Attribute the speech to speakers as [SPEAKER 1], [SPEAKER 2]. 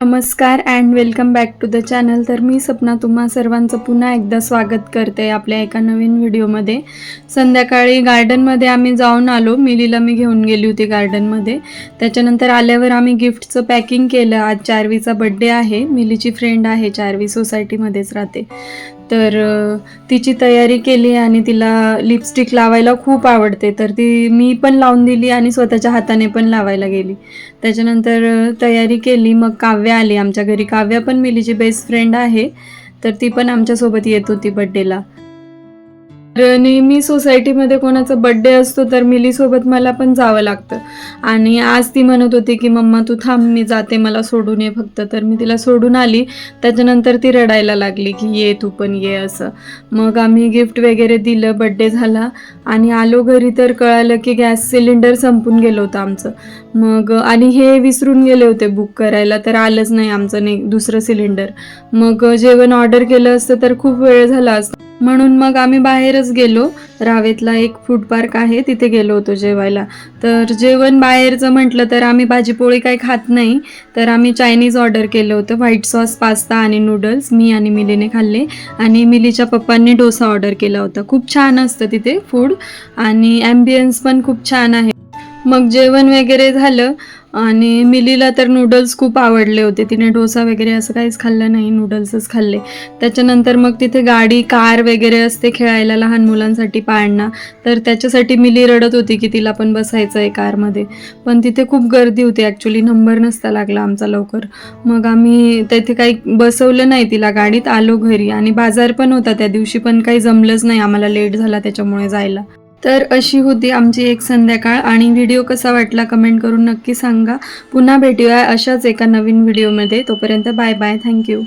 [SPEAKER 1] नमस्कार and welcome back to the channel तर मी सपना तुम्हा सर्वांचं पुन्हा एकदा स्वागत करते आपल्या एका नवीन व्हिडिओमध्ये संध्याकाळी गार्डनमध्ये आम्ही जाऊन आलो. मिलीला मी घेऊन गेली होती गार्डनमध्ये त्याच्यानंतर आल्यावर आम्ही गिफ्टचं पॅकिंग केलं. आज चारवीचा बड्डे आहे. मिलीची फ्रेंड आहे चारवी सोसायटीमध्येच राहते. तर तिची तयारी केली आणि तिला लिपस्टिक लावायला खूप आवडते. तर ती मी पण लावून दिली आणि स्वतःच्या हाताने पण लावायला गेली. त्याच्यानंतर तयारी केली. मग काव्य आली. आमच्या घरी काव्य पण मिलीची बेस्ट फ्रेंड आहे. तर ती पण आमच्यासोबत येत होती बड्डेला नेहमी सोसायटीमध्ये कोणाचा बड्डे असतो तर मिलीसोबत मला पण जावं लागतं. आणि आज ती म्हणत होती की मम्मा तू थांब मी जाते मला सोडून ये फक्त. तर मी तिला सोडून आली. त्याच्यानंतर ती रडायला लागली की ये तू पण ये असं. मग आम्ही गिफ्ट वगैरे दिलं बड्डे झाला. आणि आलो घरी तर कळालं की गॅस सिलेंडर संपून गेलं होतं आमचं. मग आणि हे विसरून गेले होते बुक करायला तर आलंच नाही आमचं नाही दुसरं सिलेंडर. मग जेवण ऑर्डर केलं असतं तर खूप वेळ झाला असता. म्हणून मग आम्ही बाहेरच गेलो. रावेतला एक फूड पार्क आहे तिथे गेलो होतो जेवायला. तर जेवण बाहेरचं म्हटलं तर आम्ही भाजीपोळी काही खात नाही. तर आम्ही चायनीज ऑर्डर केलं होतं व्हाईट सॉस पास्ता आणि नूडल्स मी आणि मिलीने खाल्ले. आणि मिलीच्या पप्पांनी डोसा ऑर्डर केला होता. खूप छान असतं तिथे फूड आणि ॲम्बियन्स पण खूप छान आहे. मग जेवण वगैरे झालं. आणि मिलीला तर नूडल्स खूप आवडले होते. तिने डोसा वगैरे असं काहीच खाल्लं नाही नूडल्सच खाल्ले. त्याच्यानंतर मग तिथे गाडी कार वगैरे असते खेळायला लहान मुलांसाठी पाळणा. तर त्याच्यासाठी मिली रडत होती की तिला पण बसायचं आहे कारमध्ये. पण तिथे खूप गर्दी होती ॲक्च्युली नंबर नसता लागला आमचा लवकर. मग आम्ही तिथे काही बसवलं नाही तिला गाडीत. आलो घरी आणि बाजार पण होता त्या दिवशी पण काही जमलंच नाही. आम्हाला लेट झाला त्याच्यामुळे जायला. तर अशी होती आमची एक संध्याकाळ. आणि व्हिडिओ कसा वाटला कमेंट करून नक्की सांगा. पुन्हा भेटूया अशाच एका नवीन व्हिडिओमध्ये. तोपर्यंत बाय बाय. थँक्यू.